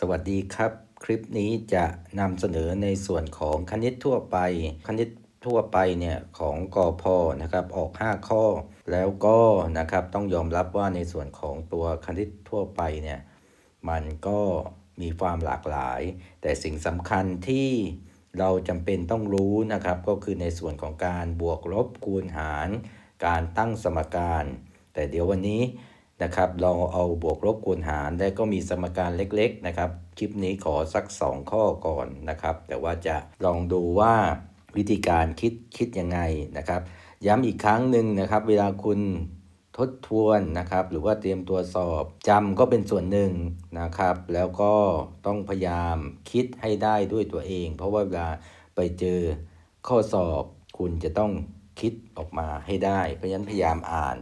สวัสดีครับ คลิปนี้จะนำเสนอในส่วนของคณิตทั่วไป คณิตทั่วไปเนี่ยของกอพนะครับออก 5 ข้อ แล้วก็นะครับต้องยอมรับว่าในส่วนของตัวคณิตทั่วไปเนี่ยมันก็มีความหลากหลาย แต่สิ่งสำคัญที่เราจำเป็นต้องรู้นะครับ ก็คือในส่วนของการบวกลบคูณหาร การตั้งสมการ แต่เดี๋ยววันนี้ นะครับ เราเอาบวกลบคูณหารและก็มีสมการเล็กๆนะครับ คลิปนี้ขอสัก 2 ข้อก่อนนะครับ แต่ว่าจะลองดูว่าวิธีการคิดคิดยังไงนะครับ ย้ำอีกครั้งหนึ่งนะครับ เวลาคุณทบทวนนะครับ หรือว่าเตรียมตัวสอบจำก็เป็นส่วนหนึ่งนะครับ แล้วก็ต้องพยายามคิดให้ได้ด้วยตัวเอง เพราะว่าเวลาไปเจอข้อสอบคุณจะต้องคิดออกมาให้ได้ เพราะฉะนั้นพยายามอ่าน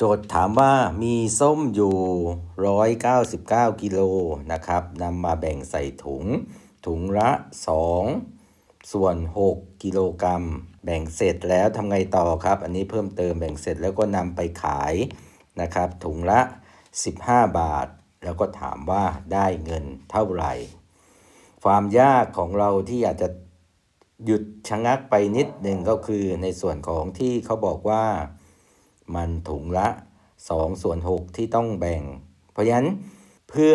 โจทย์ถามว่ามีส้มอยู่ 199 กิโลนะครับนำมาแบ่งใส่ถุง ถุงละ 2 ส่วน 6 กิโลกรัม แบ่งเสร็จแล้วทำไงต่อครับ อันนี้เพิ่มเติมแบ่งเสร็จแล้วก็นำไปขายนะครับ ถุงละ 15 บาท แล้วก็ถามว่าได้เงินเท่าไหร่ ความยากของเราที่อยากจะหยุดชะงักไปนิดหนึ่งก็คือในส่วนของที่เขาบอกว่า มันถุงละ2ส่วน6ที่ต้องแบ่ง เพราะฉะนั้นเพื่อ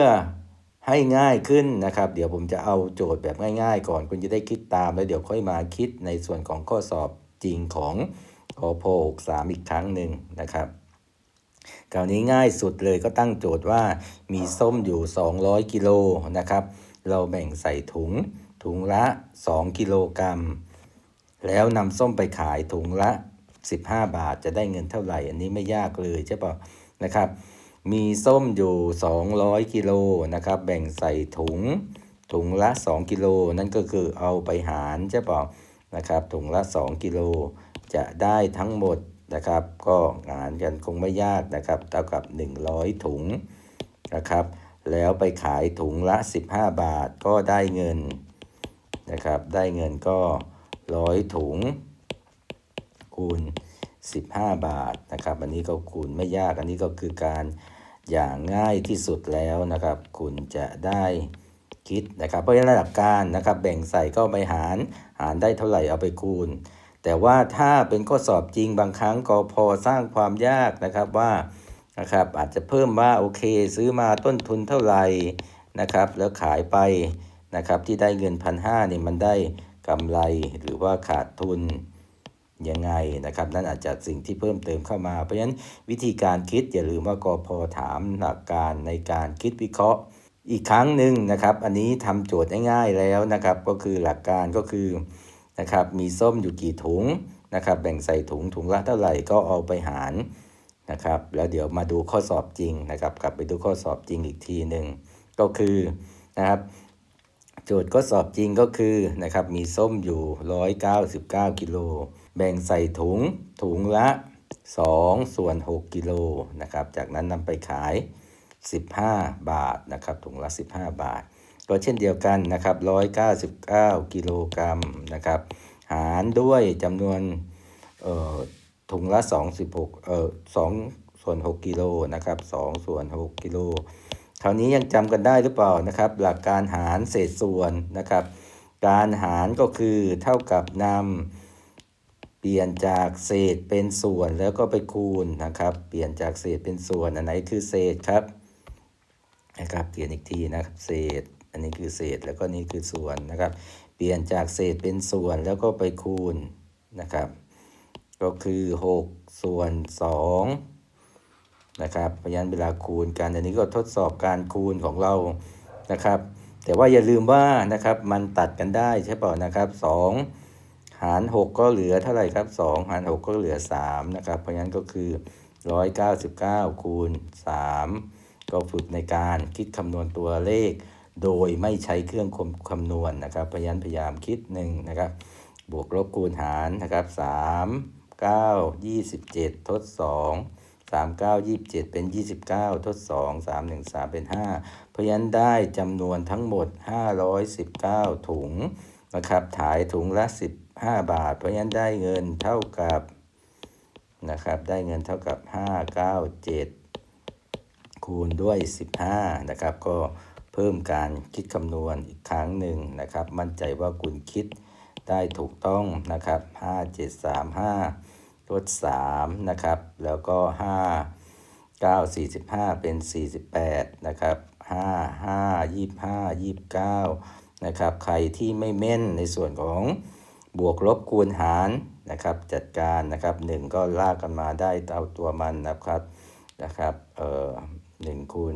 ให้ง่ายขึ้นนะครับ เดี๋ยวผมจะเอาโจทย์แบบง่าย ๆ ก่อนคุณจะได้คิดตามแล้วเดี๋ยวค่อยมาคิดในส่วนของข้อสอบจริงของกพ63 อีกครั้งหนึ่งนะครับคราวนี้ง่ายสุดเลยก็ตั้งโจทย์ว่ามีส้มอยู่ 200 กิโลนะครับ เราแบ่งใส่ถุงถุงละ 2 กิโลกรัม แล้วนำส้มไปขายถุงละ 15 บาทจะได้เงินเท่าไหร่ อันนี้ไม่ยากเลยใช่ปะนะครับ มีส้มอยู่ 200 กิโลนะครับ แบ่งใส่ถุง ถุงละ 2 กิโล นั่นก็คือเอาไปหารใช่ปะนะครับ ถุงละ 2 กิโล จะได้ทั้งหมดนะครับ ก็หารกันคงไม่ยากนะครับ เท่ากับ 100 ถุงนะครับ แล้วไปขายถุงละ 15 บาทก็ได้เงินนะครับ ได้เงินก็ร้อยถุง คูณ 15 บาทนะครับ อันนี้ก็คูณไม่ยากอันนี้ก็คือการอย่างง่ายที่สุดแล้วนะครับ คุณจะได้คิดนะครับ เพราะฉะนั้นหลักการนะครับ แบ่งใส่ก็ไปหารหารได้เท่าไหร่เอาไปคูณ แต่ว่าถ้าเป็นข้อสอบจริงบางครั้งก็พอสร้างความยากนะครับว่านะครับอาจจะเพิ่มว่าโอเค ซื้อมาต้นทุนเท่าไหร่นะครับ แล้วขายไปนะครับที่ได้เงินพันห้านี่ยมันได้กำไรหรือว่าขาดทุน ยังไงนะครับ นั่นอาจจะสิ่งที่เพิ่มเติมเข้ามา เพราะฉะนั้นวิธีการคิดอย่าลืมว่ากพอถามหลักการในการคิดวิเคราะห์อีกครั้งหนึ่งนะครับ อันนี้ทำโจทย์ง่ายๆแล้วนะครับ ก็คือหลักการก็คือนะครับ มีส้มอยู่กี่ถุงนะครับ แบ่งใส่ถุงถุงละเท่าไหร่ก็เอาไปหารนะครับ แล้วเดี๋ยวมาดูข้อสอบจริงนะครับ กลับไปดูข้อสอบจริงอีกทีหนึ่งก็คือนะครับ โจทย์ข้อสอบจริงก็คือนะครับ มีส้มอยู่ 199กิโล แบ่งใส่ถุงถุงละ 2 ส่วน 6 กิโลนะครับ จากนั้นนำไปขาย 15 บาทนะครับ ถุงละ 15 บาท ก็เช่นเดียวกันนะครับ 199 กิโลกรัมนะครับ หารด้วยจำนวนถุงละ 26เอ่อ2ส่วน 6 กิโลนะครับ2ส่วน 6 กิโลคราวนี้ยังจำกันได้หรือเปล่านะครับ หลักการหารเศษส่วนนะครับ การหารก็คือเท่ากับนำ เปลี่ยนจากเศษเป็นส่วนแล้วก็ไปคูณนะครับ เปลี่ยนจากเศษเป็นส่วนอันไหนคือเศษครับนะครับเปลี่ยนอีกทีนะครับเศษ อันนี้คือเศษแล้วก็นี่คือส่วนนะครับ เปลี่ยนจากเศษเป็นส่วนแล้วก็ไปคูณนะครับ ก็คือ 6 ส่วน2นะครับเพราะฉะนั้นเวลาคูณกัน อันนี้ก็ทดสอบการคูณของเรานะครับ แต่ว่าอย่าลืมว่านะครับมันตัดกันได้ใช่เปล่านะครับ2 หาร 6 ก็เหลือเท่าไหร่ครับ 2 หาร 6 ก็เหลือ 3 นะครับ เพราะฉะนั้นก็คือ 199 คูณ 3 ก็ฝึกในการคิดคำนวณตัวเลข โดยไม่ใช้เครื่องคำนวณนะครับ เพราะฉะนั้นพยายามคิดหนึ่งนะครับ บวกลบคูณหารนะครับ 3 9 27 ทด 2 3 9 27 เป็น 29 ทด 2 3 1 3 เป็น 5 เพราะฉะนั้นได้จำนวนทั้งหมด 519 ถุงนะครับ ถ่ายถุงละ 5 บาท เพราะฉะนั้นได้เงินเท่ากับนะครับ ได้เงินเท่ากับ 597 คูณด้วย 15 นะครับ ก็เพิ่มการคิดคำนวณอีกครั้งหนึ่งนะครับ มั่นใจว่าคุณคิดได้ถูกต้องนะครับ 5 7 3 5ลด3นะครับ แล้วก็ 5 9 45 เป็น 48 นะครับ 5 5 25 29 นะครับ ใครที่ไม่เม่นในส่วนของ บวกลบคูณหารนะครับ จัดการนะครับ 1 ก็ลากกันมาได้เอาตัวมันนะครับนะครับเอ่อหนึ่งคูณ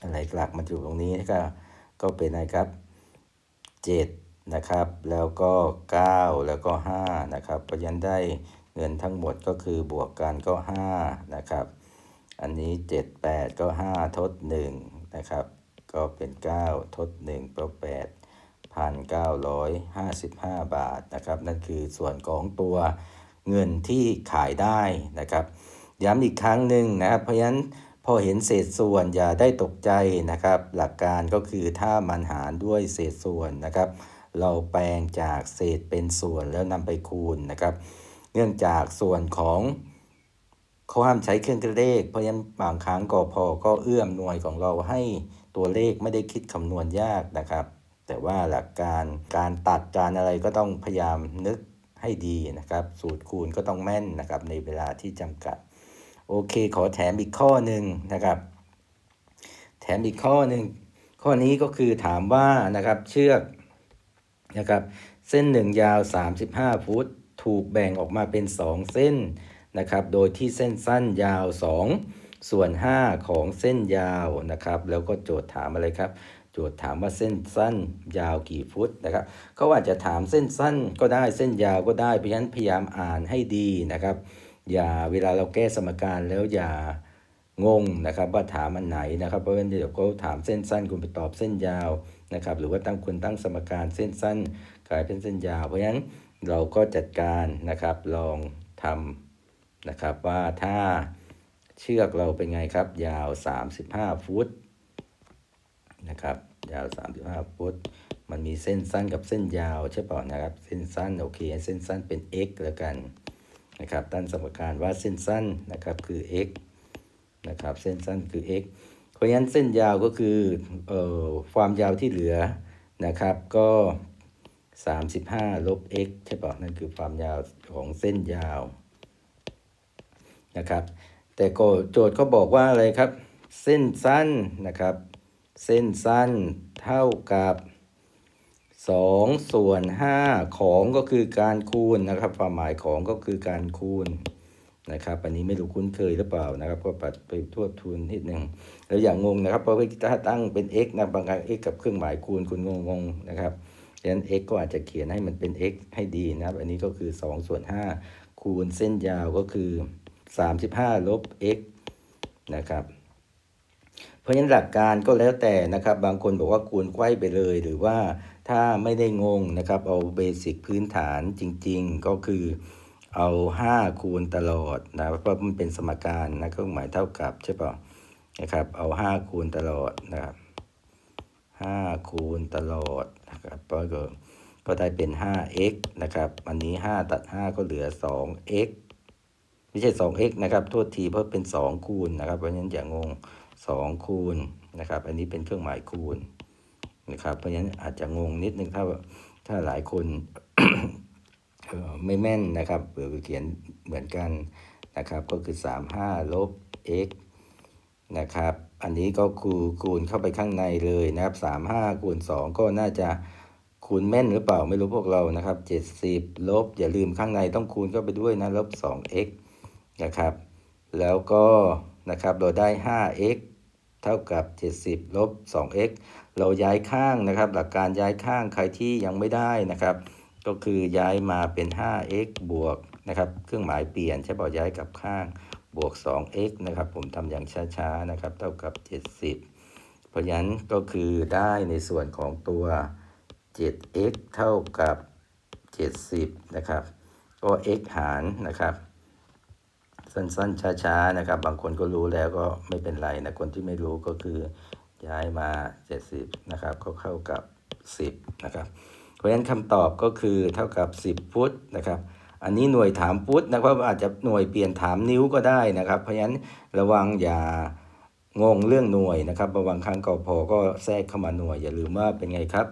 อะไรหลักมันอยู่ตรงนี้ก็ก็เป็นอะไรครับ 7 นะครับ แล้วก็ 9 แล้วก็ 5 นะครับ เพราะฉะนั้นได้เงินทั้งหมดก็คือบวกกันก็ 5 นะครับ อันนี้ 7 8 ก็ 5 ทด 1 นะครับ ก็เป็น 9 ทด 1 ก็ 8 1,955 บาทนะครับ นั่นคือส่วนของตัวเงินที่ขายได้นะครับ ย้ำอีกครั้งหนึ่งนะครับ เพราะฉะนั้นพอเห็นเศษส่วนอย่าได้ตกใจนะครับ หลักการก็คือถ้ามันหารด้วยเศษส่วนนะครับ เราแปลงจากเศษเป็นส่วนแล้วนำไปคูณนะครับ เนื่องจากส่วนของเขาห้ามใช้เครื่องคิดเลข เพราะฉะนั้นบางครั้งกพก็เอื้อมหน่วยของเราให้ตัวเลขไม่ได้คิดคำนวณยากนะครับ แต่ว่าหลักการการตัดการอะไรก็ต้องพยายามนึกให้ดีนะครับ สูตรคูณก็ต้องแม่นนะครับในเวลาที่จำกัด โอเค ขอแถมอีกข้อหนึ่งนะครับ แถมอีกข้อหนึ่งข้อนี้ก็คือถามว่านะครับเชือกนะครับเส้นหนึ่งยาว 35 ฟุต ถูกแบ่งออกมาเป็น 2 เส้นนะครับ โดยที่เส้นสั้นยาว 2 ส่วน 5 ของเส้นยาวนะครับ แล้วก็โจทย์ถามอะไรครับ โจทย์ถามว่าเส้นสั้นยาวกี่ฟุตนะครับเขาอาจจะถามเส้นสั้นก็ได้เส้นยาวก็ได้เพราะฉะนั้นพยายามอ่านให้ดีนะครับ อย่าเวลาเราแก้สมการแล้วอย่างงนะครับว่าถามอันไหนนะครับเพราะว่าเดี๋ยวเขาถามเส้นสั้นคุณไปตอบเส้นยาวนะครับ หรือว่าตั้งคุณตั้งสมการเส้นสั้นกลายเป็นเส้นยาว เพราะฉะนั้นเราก็จัดการนะครับลองทำนะครับว่าถ้าเชือกเราเป็นไงครับยาว 35 ฟุต นะครับ ยาว 35 ฟุต มันมีเส้นสั้นกับเส้นยาวใช่เปล่านะครับ เส้นสั้นโอเค เส้นสั้นเป็น x แล้วกันนะครับตั้งสมการว่าเส้นสั้นนะครับคือ x นะครับเส้นสั้นคือ x เพราะฉะนั้นเส้นยาวก็คือเอ่อความยาวที่เหลือนะครับก็ 35 ลบ x ใช่ป่ะนั่นคือความยาวของเส้นยาวนะครับแต่โจทย์เขาบอกว่าอะไรครับ เส้นสั้นนะครับ เส้นสั้นเท่ากับ2ส่วน5ของก็คือการคูณนะครับ ความหมายของก็คือการคูณนะครับ อันนี้ไม่รู้คุ้นเคยหรือเปล่านะครับ ก็ปัดไปทั่วทุนนิดหนึ่งแล้วอย่างงงนะครับเพราะว่าถ้าตั้งเป็น x นะบางครั้ง x กับเครื่องหมายคูณคุณงงงนะครับดังนั้น x ก็อาจจะเขียนให้มันเป็น x ให้ดีนะครับ อันนี้ก็คือ 2 ส่วน 5 คูณเส้นยาวก็คือ 35 ลบ x นะครับ เพราะฉะนั้นหลักการก็แล้วแต่นะครับ บางคนบอกว่าคูณไขว้ไปเลย หรือว่าถ้าไม่ได้งงนะครับ เอาเบสิกพื้นฐานจริง ๆ ก็คือเอา 5 คูณตลอดนะเพราะมันเป็นสมการนะเครื่องหมายเท่ากับใช่ป่ะนะครับ เอา 5 คูณตลอดนะครับ5คูณตลอดนะครับก็ก็ได้เป็น 5x นะครับ อันนี้ 5 ตัด 5 ก็เหลือ 2x ไม่ใช่ 2x นะครับ โทษทีเพราะเป็น 2 คูณนะครับ เพราะฉะนั้นอย่างง 2 คูณนะครับ อันนี้เป็นเครื่องหมายคูณนะครับ เพราะฉะนั้นอาจจะงงนิดนึงถ้าถ้าหลายคนไม่แม่นนะครับหรือเขียนเหมือนกันนะครับ ก็คือ 35 ลบ x นะครับ อันนี้ก็คูคูณเข้าไปข้างในเลยนะครับ 35 คูณ 2 ก็น่าจะคูณแม่นหรือเปล่าไม่รู้พวกเรานะครับ 70 ลบ อย่าลืมข้างในต้องคูณเข้าไปด้วยนะลบ 2x นะครับ แล้วก็นะครับเราได้ 5x เท่ากับ 70 ลบ 2x เราย้ายข้างนะครับ หลักการย้ายข้างใครที่ยังไม่ได้นะครับ ก็คือย้ายมาเป็น 5x บวกนะครับ เครื่องหมายเปลี่ยนใช่ป่ะย้ายกลับข้างบวก 2x นะครับ ผมทำอย่างช้าๆนะครับ เท่ากับ 70 เพราะฉะนั้นก็คือได้ในส่วนของตัว 7x เท่ากับ 70 นะครับ ก็ x หารนะครับ สั้นๆ ช้าๆนะครับ บางคนก็รู้แล้วก็ไม่เป็นไรนะคนที่ไม่รู้ก็คือย้ายมา 70 นะครับก็เข้ากับ 10 นะครับ เพราะฉะนั้นคำตอบก็คือเท่ากับ 10 ฟุตนะครับ อันนี้หน่วยถามฟุตนะครับอาจจะหน่วยเปลี่ยนถามนิ้วก็ได้นะครับ เพราะฉะนั้นระวังอย่างงเรื่องหน่วยนะครับบางครั้งกพอก็แทรกเข้ามาหน่วย อย่าลืมว่าเป็นไงครับ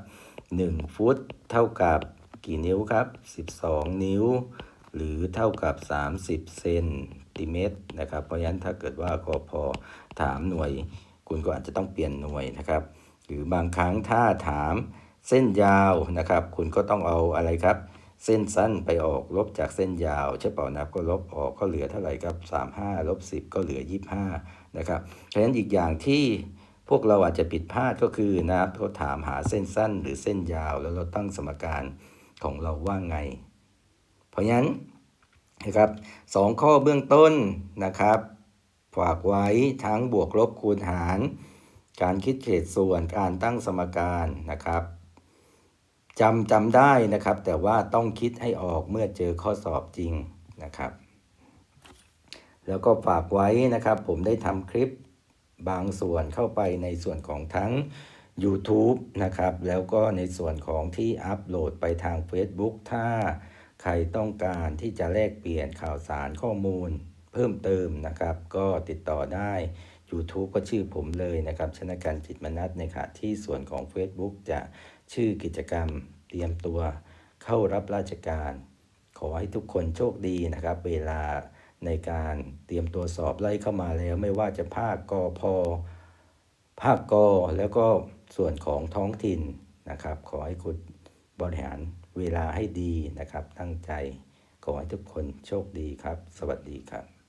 1 ฟุตเท่ากับกี่นิ้วครับ 12 นิ้ว หรือเท่ากับ 30 เซน ติเมตรนะครับเพราะฉะนั้นถ้าเกิดว่ากพอถามหน่วย คุณก็อาจจะต้องเปลี่ยนหน่วยนะครับ หรือบางครั้งถ้าถามเส้นยาวนะครับ คุณก็ต้องเอาอะไรครับ เส้นสั้นไปออกลบจากเส้นยาวใช่เปล่านับก็ลบออกก็เหลือเท่าไหร่ครับ35ลบ10 ก็เหลือ 25นะครับเพราะฉะนั้นอีกอย่างที่พวกเราอาจจะผิดพลาดก็คือนะครับเขาถามหาเส้นสั้นหรือเส้นยาว แล้วเราตั้งสมการของเราว่าไง เพราะฉะนั้น นะครับสองข้อเบื้องต้นนะครับฝากไว้ทั้งบวกลบคูณหาร การคิดเขตส่วนการตั้งสมการนะครับจำจำได้นะครับ แต่ว่าต้องคิดให้ออกเมื่อเจอข้อสอบจริงนะครับ แล้วก็ฝากไว้นะครับ ผมได้ทำคลิปบางส่วนเข้าไปในส่วนของทั้ง YouTube นะครับ แล้วก็ในส่วนของที่อัปโหลดไปทาง Facebook ถ้า ใครต้องการที่จะแลกเปลี่ยนข่าวสารข้อมูลเพิ่มเติมนะครับ ก็ติดต่อได้ YouTube ก็ชื่อผมเลยนะครับชนะการจิตมนัสในค่ะที่ส่วนของ Facebook จะชื่อกิจกรรมเตรียมตัวเข้ารับราชการ ขอให้ทุกคนโชคดีนะครับ เวลาในการเตรียมตัวสอบไล่เข้ามาแล้วไม่ว่าจะภาคกอพอภาคกอแล้วก็ส่วนของท้องถิ่นนะครับ ขอให้คุณบริหาร เวลาให้ดีนะครับ ตั้งใจขอให้ทุกคนโชคดีครับ สวัสดีครับ